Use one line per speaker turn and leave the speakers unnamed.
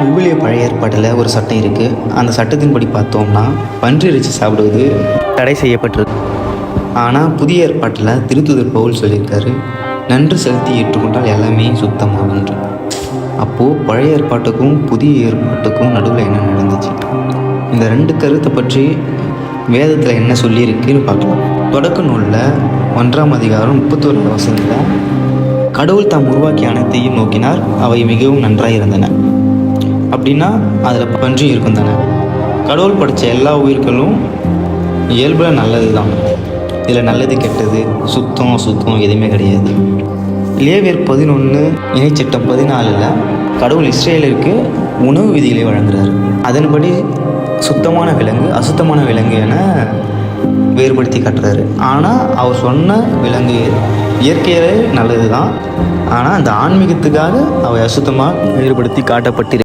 விவிலிய பழைய ஏற்பாட்டில் ஒரு சட்டம் இருக்குது அந்த சட்டத்தின்படி பார்த்தோம்னா பன்றிறைச்சி சாப்பிடுவது தடை செய்யப்பட்டிருக்கு. ஆனால் புதிய ஏற்பாட்டில் திருத்துதர் பவுல் சொல்லியிருக்காரு நன்று செலுத்தி ஏற்றுக்கொண்டால் எல்லாமே சுத்தமாகுன்று அப்போது பழைய ஏற்பாட்டுக்கும் புதிய ஏற்பாட்டுக்கும் நடுவில் என்ன நடந்துச்சு? இந்த ரெண்டு கருத்தை பற்றி வேதத்தில் என்ன சொல்லியிருக்குன்னு பார்க்கலாம். தொடக்க நூலில் ஒன்றாம் அதிகாரம் முப்பத்தோரு வசனத்தில் கடவுள் தாம் உருவாக்கிய அனைத்தையும் நோக்கினார் அவை மிகவும் நன்றாக இருந்தன அப்படின்னா அதில் பன்றி இருக்கும் தானே? கடவுள் படைத்த எல்லா உயிர்களும் இயல்பில் நல்லது தான் இதில் நல்லது கெட்டது சுத்தம் சுத்தம் எதுவுமே கிடையாது. லேவியர் பதினொன்று இணைச்சட்டம் பதினாலில் கடவுள் இஸ்ரேலருக்கு உணவு விதிகளை வழங்குறாரு. அதன்படி சுத்தமான விலங்கு அசுத்தமான விலங்கு என வேறுபடுத்தி காட்டுறாரு. ஆனால் அவர் சொன்ன விலங்கு இயற்கையிலே நல்லது தான் ஆனால் அந்த ஆன்மீகத்துக்காக அவை அசுத்தமாக வேறுபடுத்தி காட்டப்பட்டிருக்கிறார்